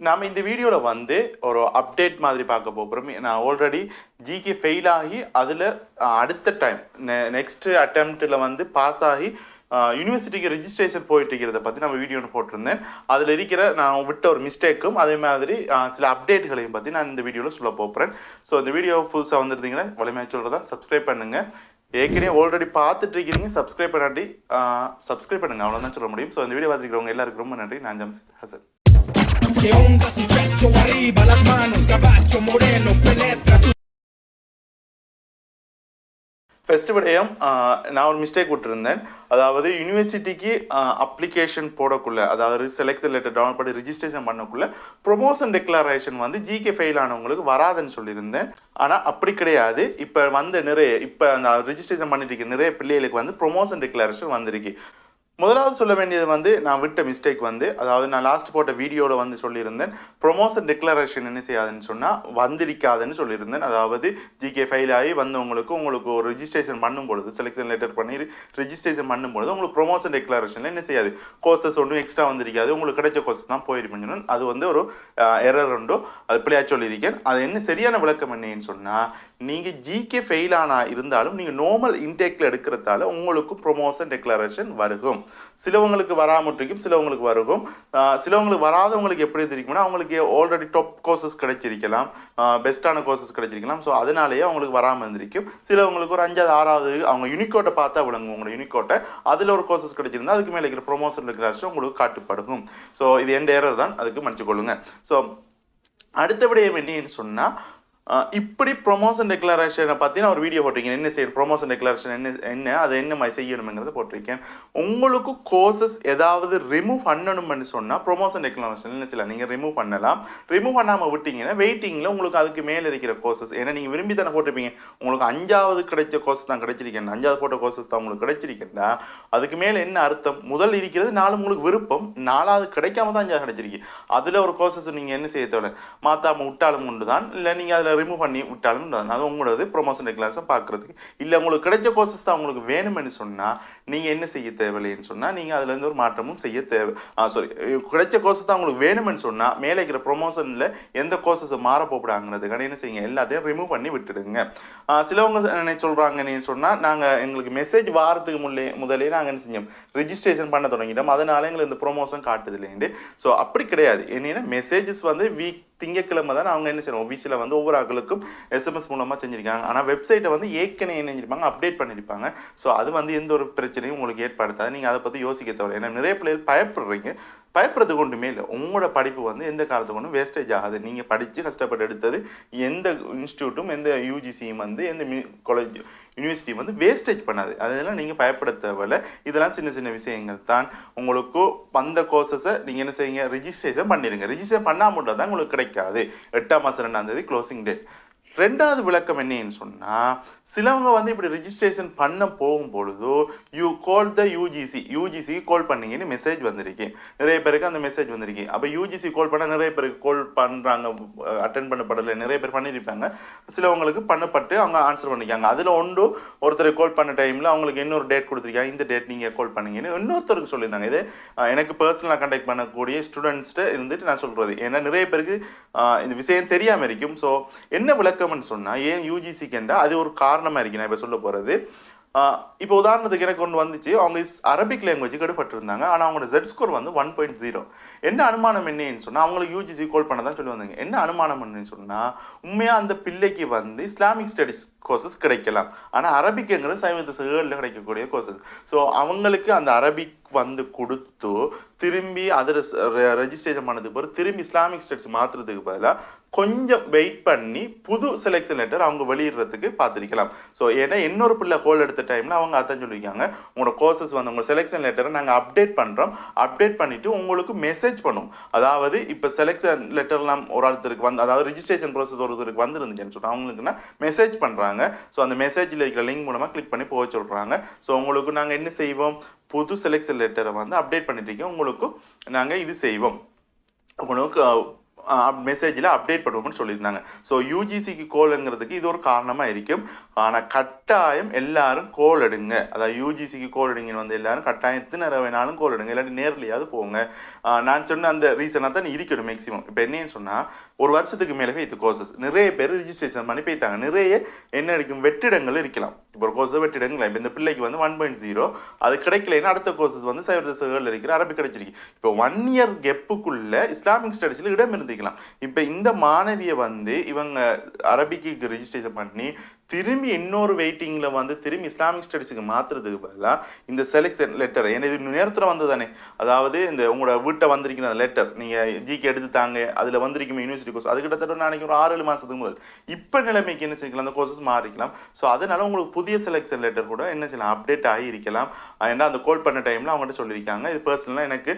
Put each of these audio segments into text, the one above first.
நாம் இந்த வீடியோவில் வந்து ஒரு அப்டேட் மாதிரி பார்க்க போகிறோம் நான் ஆல்ரெடி ஜிகே ஃபெயில் ஆகி அதில் அடுத்த டைம் நெ நெக்ஸ்ட் அட்டம்ப்டில் வந்து பாஸ் ஆகி யூனிவர்சிட்டிக்கு ரெஜிஸ்ட்ரேஷன் போயிட்டு இருக்கிறத பற்றி நம்ம வீடியோ ஒன்று போட்டிருந்தேன். அதில் இருக்கிற நான் விட்ட ஒரு மிஸ்டேக்கும் அதே மாதிரி சில அப்டேட்டுகளையும் பற்றி நான் இந்த வீடியோவில் சொல்ல போகிறேன் ஸோ இந்த வீடியோ புதுசாக வந்திருந்தீங்கன்னா வலிமையாக சொல்கிறதா சப்ஸ்கிரைப் பண்ணுங்கள் ஏற்கனவே ஆல்ரெடி பார்த்துட்டு இருக்கிறீங்க சப்ஸ்கிரைப் பண்ணாட்டி சப்ஸ்கிரைப் பண்ணுங்க. அவ்வளோதான் சொல்ல முடியும். ஸோ இந்த வீடியோ பார்த்துருக்கிறவங்க எல்லாருக்கும் ரொம்ப நன்றி. நான் ஜம்ஸ் Hasan. Que onda tu pecho arriba, las manos, caballo moreno, penetra tu ஃபெஸ்டிவடையும் uh, நான் ஒரு மிஸ்டேக் விட்டுருந்தேன். அதாவது யூனிவர்சிட்டிக்கு அப்ளிகேஷன் uh, போடக்குள்ள அதாவது செலக்ஷன் லெட்டர் டவுன் பண்ணி ரிஜிஸ்ட்ரேஷன் பண்ணக்குள்ள ப்ரொமோஷன் டெக்ளரேஷன் வந்து ஜிகே ஃபெயில் ஆனவங்களுக்கு வராதுன்னு சொல்லியிருந்தேன். ஆனால் அப்படி கிடையாது. இப்போ வந்த நிறைய இப்போ அந்த ரிஜிஸ்ட்ரேஷன் பண்ணிட்டு இருக்க நிறைய பிள்ளைகளுக்கு வந்து ப்ரொமோஷன் டெக்ளரேஷன் வந்திருக்கு. முதலாவது சொல்ல வேண்டியது வந்து நான் விட்ட மிஸ்டேக் வந்து அதாவது நான் லாஸ்ட் போட்ட வீடியோவில் வந்து சொல்லியிருந்தேன் ப்ரொமோஷன் டிக்ளரேஷன் என்ன செய்யாதுன்னு சொன்னால் வந்திருக்காதுன்னு சொல்லியிருந்தேன். அதாவது ஜிகே ஃபெயில் ஆகி வந்தவங்களுக்கு உங்களுக்கு ஒரு ரிஜிஸ்ட்ரேஷன் பண்ணும் பொழுது செலெக்ஷன் லெட்டர் பண்ணி ரிஜிஸ்ட்ரேஷன் பண்ணும் பொழுது உங்களுக்கு ப்ரொமோஷன் டிக்ளரேஷனில் என்ன செய்யாது? கோர்சஸ் ஒன்றும் எக்ஸ்ட்ரா வந்திருக்காது. உங்களுக்கு கிடைச்ச கோர்ஸ் தான் போயிருப்பீங்க அது வந்து ஒரு எரர் உண்டோ அது பிள்ளையாக சொல்லியிருக்கேன். அது என்ன சரியான விளக்கம் என்னன்னு சொன்னால் நீங்கள் ஜிகே ஃபெயில் ஆனால் இருந்தாலும் நீங்கள் நார்மல் இன்டேக்கில் எடுக்கிறதால உங்களுக்கு ப்ரொமோஷன் டெக்ளரேஷன் வருகும். சிலவங்களுக்கு வராமல் இருக்கும் சிலவங்களுக்கு வருகும். சிலவங்களுக்கு வராதவங்களுக்கு எப்படி தெரியும்னா அவங்களுக்கு ஆல்ரெடி டாப் கோர்சஸ் கிடைச்சிருக்கலாம். பெஸ்ட்டான கோர்சஸ் கிடைச்சிருக்கலாம். ஸோ அதனாலேயே அவங்களுக்கு வராமல் இருந்திருக்கும். சிலவங்களுக்கு ஒரு அஞ்சாவது ஆறாவது அவங்க யூனிகோட்டை பார்த்தா விளங்கும் உங்களோட யூனிகோட்டை அதில் ஒரு கோர்சஸ் கிடைச்சிருந்தா அதுக்கு மேலே இருக்கிற ப்ரொமோஷன் டெக்ளரேஷன் உங்களுக்கு காட்டுப்படுகும். ஸோ இது எந்த ஏரர் தான். அதுக்கு மன்னிச்சு கொள்ளுங்க ஸோ அடுத்த விடயம் என்னன்னு சொன்னால் இப்படி ப்ரொமோஷன் டெக்ளரேஷனை பார்த்தீங்கன்னா ஒரு வீடியோ போட்டிருக்கேன். என்ன செய்யும் ப்ரொமோஷன் டெக்ளரேஷன் என்ன என்ன அதை என்ன மாதிரி செய்யணுங்கிறத போட்டிருக்கேன். உங்களுக்கு கோர்சஸ் ஏதாவது ரிமூவ் பண்ணணும்னு சொன்னால் ப்ரொமோஷன் டெக்ளரேஷன் என்ன செய்யலாம்? நீங்கள் ரிமூவ் பண்ணலாம். ரிமூவ் பண்ணாமல் விட்டீங்கன்னா வெயிட்டிங்கில் உங்களுக்கு அதுக்கு மேலே இருக்கிற கோர்சஸ் ஏன்னா நீங்கள் விரும்பி தானே போட்டிருப்பீங்க. உங்களுக்கு அஞ்சாவது கிடைச்ச கோர்ஸ் தான் கிடைச்சிருக்கேன். அஞ்சாவது போட்ட கோர்சஸ் தான் உங்களுக்கு கிடைச்சிருக்கேன்டா. அதுக்கு மேலே என்ன அர்த்தம்? முதல் இருக்கிறது நாலு உங்களுக்கு விருப்பம். நாலாவது கிடைக்காம தான் அஞ்சாவது கிடைச்சிருக்கு. அதில் ஒரு கோர்சஸ் நீங்கள் என்ன செய்ய தேவை மாத்தாமல் விட்டாலும் உண்டு தான் இல்லை நீங்கள் அதில் ரிமூவ் பண்ணி விட்டாலும் அது உங்களோட ப்ரொமோஷன் ரெகுலர்ஸை பார்க்குறதுக்கு இல்லை உங்களுக்கு கிடைச்ச கோர்சஸ் தான் உங்களுக்கு வேணும்னு சொன்னால் நீங்கள் என்ன செய்ய தேவையில்லைன்னு சொன்னால் நீங்கள் அதுலேருந்து ஒரு மாற்றமும் செய்ய தேவை. ஆ சாரி கிடைச்ச கோர்ஸ் தான் உங்களுக்கு வேணும்னு சொன்னால் மேலே இருக்கிற ப்ரொமோஷனில் எந்த கோர்சஸ் மாற போடாங்கிறதுக்கான என்ன செய்யுங்க? எல்லாத்தையும் ரிமூவ் பண்ணி விட்டுடுங்க. சிலவங்க என்ன சொல்கிறாங்கன்னு சொன்னால் நாங்கள் எங்களுக்கு மெசேஜ் வாரத்துக்கு முன்னே முதலே நாங்கள் என்ன செஞ்சோம்? ரிஜிஸ்ட்ரேஷன் பண்ண தொடங்கிட்டோம். அதனால எங்களுக்கு இந்த ப்ரொமோஷன் காட்டுது இல்லைண்டு. ஸோ அப்படி கிடையாது. என்னென்னா மெசேஜஸ் வந்து வீக் திங்கக்கிழமை தான் அவங்க என்ன செய்யணும் ஓபிசியில் வந்து ஒவ்வொரு ஆட்களுக்கும் எஸ்எம்எஸ் மூலமாக செஞ்சுருக்காங்க. ஆனால் வெப்சைட்டை வந்து ஏற்கனவே என்ன செஞ்சிருப்பாங்க? அப்டேட் பண்ணியிருப்பாங்க ஸோ அது வந்து எந்த ஒரு பிரச்சனையும் உங்களுக்கு ஏற்படுத்தாது. நீங்கள் அதை பற்றி யோசிக்க தேவையில்லை. ஏன்னா நிறைய பிள்ளைகள் பயப்படுறீங்க. பயப்படுறதுக்கு ஒன்றுமே இல்லை. உங்களோட படிப்பு வந்து எந்த காலத்துக்கு ஒன்றும் வேஸ்டேஜ் ஆகாது. நீங்கள் படித்து கஷ்டப்பட்டு எடுத்தது எந்த இன்ஸ்டியூட்டும் எந்த யூஜிசியும் வந்து எந்த காலேஜ் யூனிவர்சிட்டியும் வந்து வேஸ்டேஜ் பண்ணாது. அதெல்லாம் நீங்கள் பயப்பட தேவையில்ல இதெல்லாம் சின்ன சின்ன விஷயங்கள் தான். உங்களுக்கு வந்த கோர்சஸை நீங்கள் என்ன செய்யுங்க? ரிஜிஸ்ட்ரேஷன் பண்ணிடுங்க. ரிஜிஸ்டர் மட்டும் தான் உங்களுக்கு கிடைக்காது. எட்டாம் மாதம் ரெண்டாம் தேதி க்ளோசிங் டேட் ரெண்டாவது விளக்கம் என்னன்னு சொன்னால் சிலவங்க வந்து இப்படி ரிஜிஸ்ட்ரேஷன் பண்ண போகும்பொழுது you call the UGC UGC call பண்ணீங்கன்னு மெசேஜ் வந்திருக்கு. நிறைய பேருக்கு அந்த மெசேஜ் வந்திருக்கு. அப்போ யூஜிசி கால் பண்ணால் நிறைய பேருக்கு கால் பண்ணுறாங்க அட்டன் பண்ணப்படலை நிறைய பேர் பண்ணியிருப்பாங்க. சிலவங்களுக்கு பண்ணப்பட்டு அவங்க ஆன்சர் பண்ணிக்காங்க அதில் ஒன்று ஒருத்தர் கால் பண்ண டைமில் அவங்களுக்கு இன்னொரு டேட் கொடுத்துருக்காங்க. இந்த டேட் நீங்கள் கால் பண்ணீங்கன்னு இன்னொருத்தருக்கு சொல்லியிருந்தாங்க. இது எனக்கு பர்சனலாக கண்டக்ட் பண்ணக்கூடிய ஸ்டூடெண்ட்ஸ்ட்டு இருந்துட்டு நான் சொல்கிறது ஏன்னா நிறைய பேருக்கு இந்த விஷயம் தெரியாமல் இருக்கும். ஸோ என்ன விளக்கம் விளக்கம்னு சொன்னால் ஏன் யூஜிசிக்குண்டா அது ஒரு காரணமாக இருக்கு. நான் இப்போ சொல்ல போகிறது இப்போ உதாரணத்துக்கு எனக்கு ஒன்று வந்துச்சு. அவங்க இஸ் அரபிக் லாங்குவேஜ் கடுப்பட்டிருந்தாங்க. ஆனால் அவங்களோட ஜெட் ஸ்கோர் வந்து ஒன் பாயிண்ட் ஜீரோ என்ன அனுமானம் என்னன்னு சொன்னால் அவங்களுக்கு யூஜிசி கோல் பண்ண தான் சொல்லி வந்தாங்க என்ன அனுமானம் என்னன்னு சொன்னால் உண்மையாக அந்த பிள்ளைக்கு வந்து இஸ்லாமிக் ஸ்டடிஸ் கோர்சஸ் கிடைக்கலாம். ஆனால் அரபிக்குங்கிறது சைவத்து ஏழில் கிடைக்கக்கூடிய கோர்சஸ் ஸோ அவங்களுக்கு அந்த அரபிக் வந்து கொடுத்து திரும்பி அதில் ரெஜிஸ்ட்ரேஷன் பண்ணதுக்கு பிறகு திரும்பி இஸ்லாமிக் ஸ்டேட்ஸ் மாற்றுறதுக்கு பதிலாக கொஞ்சம் வெயிட் பண்ணி புது செலெக்ஷன் லெட்டர் அவங்க வெளியிடுறதுக்கு பார்த்துருக்கலாம். ஸோ ஏன்னா இன்னொரு பிள்ளை ஹோல் எடுத்த டைமில் அவங்க அதான் சொல்லியிருக்காங்க. உங்களோட கோர்சஸ் வந்து உங்களோட செலெக்ஷன் லெட்டரை நாங்கள் அப்டேட் பண்ணுறோம் அப்டேட் பண்ணிவிட்டு உங்களுக்கு மெசேஜ் பண்ணும். அதாவது இப்போ செலெக்ஷன் லெட்டர்லாம் ஒரு ஆளுத்தருக்கு வந்து அதாவது ரிஜிஸ்ட்ரேஷன் ப்ரோசஸ் ஒருத்தருக்கு வந்துருந்துச்சுன்னு சொன்னால் அவங்களுக்குன்னா மெசேஜ் பண்ணுறாங்க ஸோ அந்த மெசேஜில் இருக்கிற லிங்க் மூலமாக கிளிக் பண்ணி போக சொல்கிறாங்க ஸோ உங்களுக்கு நாங்கள் என்ன செய்வோம்? புது செலெக்ஷன் லெட்டரை வந்து அப்டேட் பண்ணிட்டு உங்களுக்கும் நாங்கள் இது செய்வோம். உங்களுக்கு மெசேஜில் அப்டேட் பண்ணுவோம்னு சொல்லியிருந்தாங்க. ஸோ யூஜிசிக்கு கோலுங்கிறதுக்கு இது ஒரு காரணமாக இருக்கும். ஆனால் கட்டாயம் எல்லாரும் கோல் எடுங்க. அதாவது யூஜிசிக்கு கோல் எடுங்கன்னு வந்து எல்லாரும் கட்டாயம் எத்தனை வேணாலும் கோல் எடுங்க. இல்லாட்டி நேர்லையாவது போங்க. நான் சொன்ன அந்த ரீசனாக தான் இருக்கணும் மேக்ஸிமம் இப்போ என்னன்னு சொன்னால் ஒரு வருஷத்துக்கு மேலே இது கோர்சஸ் நிறைய பேர் ரிஜிஸ்ட்ரேஷன் பண்ணி போய்த்தாங்க நிறைய என்ன இருக்கும் வெற்றிடங்கள் இருக்கலாம். இப்போ ஒரு கோர்ஸ் வெற்றிடங்கள் இப்போ இந்த பிள்ளைக்கு வந்து ஒன் பாயிண்ட் ஜீரோ அது கிடைக்கலன்னா அடுத்த கோர்சஸ் வந்து சைவர் தசைகள் இருக்கிற அரபி கிடைச்சிருக்கு. இப்போ ஒன் இயர் கெப்புக்குள்ள இஸ்லாமிக் ஸ்டடீஸில் இடம் இருந்துக்கலாம் இப்போ இந்த மாணவியை வந்து இவங்க அரபிக்கு ரிஜிஸ்ட்ரேஷன் பண்ணி திரும்பி இன்னொரு வெயிட்டிங்கில் வந்து திரும்பி இஸ்லாமிக் ஸ்டடீஸுக்கு மாற்றுறதுக்கு பதிலாக இந்த செலெக்ஷன் லெட்டர் ஏன்னா இது நேரத்தில் வந்து தானே அதாவது இந்த உங்களோட வீட்டை வந்திருக்கிற அந்த லெட்டர் நீங்கள் ஜிகே எடுத்து தாங்க அதில் வந்திருக்குமே யூனிவர்சிட்டி கோர்ஸ் அது கிட்டத்தட்ட நாளைக்கு ஒரு ஆறு ஏழு மாதத்துக்கு முதல். இப்போ நிலைமைக்கு என்ன செய்யலாம்? அந்த கோர்சஸ் மாறிக்கலாம். ஸோ அதனால உங்களுக்கு புதிய செலெக்ஷன் லெட்டர் கூட என்ன செய்யலாம்? அப்டேட் ஆகி இருக்கலாம். ஏன்னா அந்த கோல் பண்ண டைமில் அவங்ககிட்ட சொல்லியிருக்காங்க. இது பர்சனலாக எனக்கு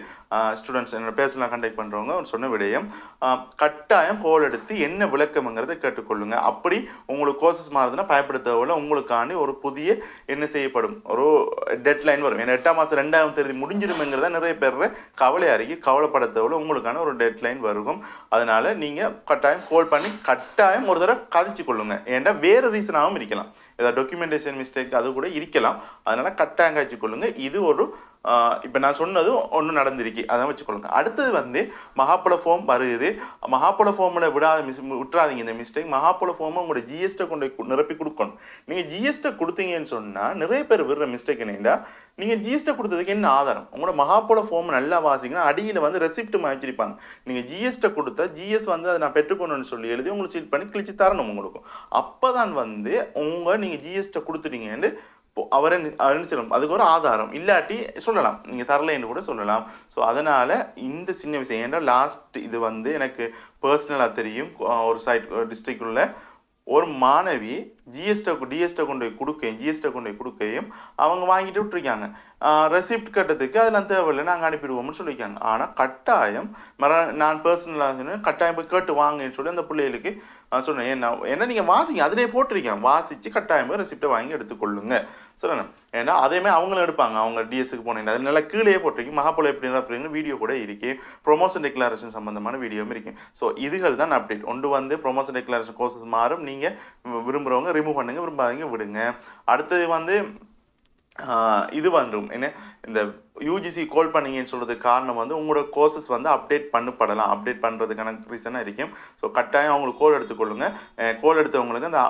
ஸ்டூடெண்ட்ஸ் என்னோட பேர்சனலாக கண்டக்ட் பண்ணுறவங்க ஒரு சொன்ன விடயம். கட்டாயம் கோல் எடுத்து என்ன விளக்கம்ங்கிறத கேட்டுக்கொள்ளுங்க. அப்படி உங்களுக்கு கோர்சஸ் மாறுதுன்னா பயப்பட தேவையில்ல உங்களுக்காண்டி ஒரு புதிய என்ன செய்யப்படும்? ஒரு டெட்லைன் வரும். ஏன்னா எட்டாம் மாதம் ரெண்டாயிரம் தேதி முடிஞ்சிருமேங்கிறத நிறைய பேர் கவலை அறிக்கை கவலைப்பட தேவையில்ல உங்களுக்கான ஒரு டெட்லைன் வரும் அதனால் நீங்கள் கட்டாயம் கோல் பண்ணி கட்டாயம் ஒரு தடவை கதைச்சு கொள்ளுங்க. ஏன்னா வேறு ரீசனாகவும் இருக்கலாம். ஏதாவது டாக்குமெண்டேஷன் மிஸ்டேக் அது கூட இருக்கலாம். அதனால் கட்டாயம் காய்ச்சி கொள்ளுங்கள் இது ஒரு இப்போ நான் சொன்னதும் ஒன்று நடந்திருக்கு. அதான் வச்சுக்கொள்ளுங்க. அடுத்தது வந்து மகாப்பழ ஃபோம் வருது. மகாப்பழ ஃபோமில் விடாத மிஸ் விட்டுறாதீங்க இந்த மிஸ்டேக் மகாப்பழ ஃபோமை உங்களோட ஜிஎஸ்டை கொண்டு நிரப்பி கொடுக்கணும். நீங்கள் ஜிஎஸ்டை கொடுத்தீங்கன்னு சொன்னால் நிறைய பேர் விடுற மிஸ்டேக் என்னென்னா நீங்கள் ஜிஎஸ்டை கொடுத்ததுக்கு என்ன ஆதாரம்? உங்களோட மகாப்பழ ஃபோம் நல்லா வாசிங்கன்னா அடியில் வந்து ரெசிப்ட் மாய்ச்சிருப்பாங்க நீங்கள் ஜிஎஸ்டை கொடுத்தா ஜிஎஸ் வந்து அதை நான் பெற்றுக்கணும்னு சொல்லி எழுதி உங்களுக்கு சீட் பண்ணி கிழிச்சு தரணும் உங்களுக்கு. அப்போ தான் வந்து உங்கள் நீங்கள் ஜிஎஸ்டை கொடுத்துட்டீங்கன்னு அவரை அவர் என்ன செய்யணும் அதுக்கு ஒரு ஆதாரம். இல்லாட்டி சொல்லலாம். நீங்கள் தரலைன்னு கூட சொல்லலாம். ஸோ அதனால் இந்த சின்ன விஷயம் ஏன்னா லாஸ்ட் இது வந்து எனக்கு பர்சனலாக தெரியும். ஒரு சைட் டிஸ்ட்ரிக்ட் உள்ள ஒரு மாணவி ஜிஎஸ்டை டிஎஸ்டை கொண்டு போய் கொடுக்கையும் ஜிஎஸ்டை கொண்டு போய் கொடுக்கையும் அவங்க வாங்கிட்டு விட்டுருக்காங்க. ரெசிப்ட் கட்டத்துக்கு அதெல்லாம் தேவையில்லை நாங்கள் அனுப்பிடுவோம்னு சொல்லியிருக்காங்க. ஆனால் கட்டாயம் மற நான் பர்சனலாக சொன்னேன் கட்டாயம் போய் கேட்டு வாங்கன்னு சொல்லி அந்த பிள்ளைகளுக்கு சொன்னேன். ஏன்னா ஏன்னா நீங்கள் வாசிங்க அதிலே போட்டிருக்கேன் வாசித்து கட்டாயம் போய் ரெசிப்டை வாங்கி எடுத்துக்கொள்ளுங்க. சொல்லணும் ஏன்னா அதேமாதிரி அவங்களும் எடுப்பாங்க. அவங்க டிஎஸ்க்கு போனீங்க அது நல்லா கீழே போட்டிருக்கீங்க மகாபுல எப்படி இருந்தால் அப்படின்னு வீடியோ கூட இருக்கு. ப்ரொமோஷன் டெக்ளரேஷன் சம்மந்தமான வீடியோவும் இருக்கு. ஸோ இதுகள் தான் அப்டேட் ஒன்று வந்து ப்ரொமோஷன் டெக்ளரேஷன் கோர்சஸ் மாறும். நீங்கள் விரும்புகிறவங்க ரிமூவ் பண்ணுங்க விரும்பாதீங்க விடுங்க. அடுத்தது வந்து இது வந்துடும் என்ன இந்த யூஜிசி கால் பண்ணீங்கன்னு சொல்கிறதுக்கு காரணம் வந்து உங்களோட கோர்சஸ் வந்து அப்டேட் பண்ணப்படலாம். அப்டேட் பண்ணுறதுக்கான ரீசனாக இருக்கும். ஸோ கட்டாயம் அவங்களுக்கு கோல் எடுத்துக்கொள்ளுங்க. கோல் எடுத்தவங்களுக்கு அந்த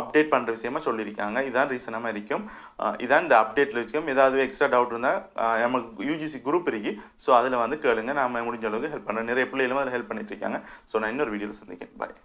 அப்டேட் பண்ணுற விஷயமா சொல்லியிருக்காங்க. இதான் ரீசனாக இருக்கும். இதான் இந்த அப்டேட்டில் வச்சுக்கோம் ஏதாவது எக்ஸ்ட்ரா டவுட் இருந்தால் நமக்கு யூஜிசி குரூப் இருக்கு. ஸோ அதில் வந்து கேளுங்க. நாம முடிஞ்ச அளவுக்கு ஹெல்ப் பண்ணுறோம் நிறைய பிள்ளைகளும் அதில் ஹெல்ப் பண்ணிட்டு இருக்காங்க. ஸோ நான் இன்னொரு வீடியோவில் சந்திக்கிறேன். பாய்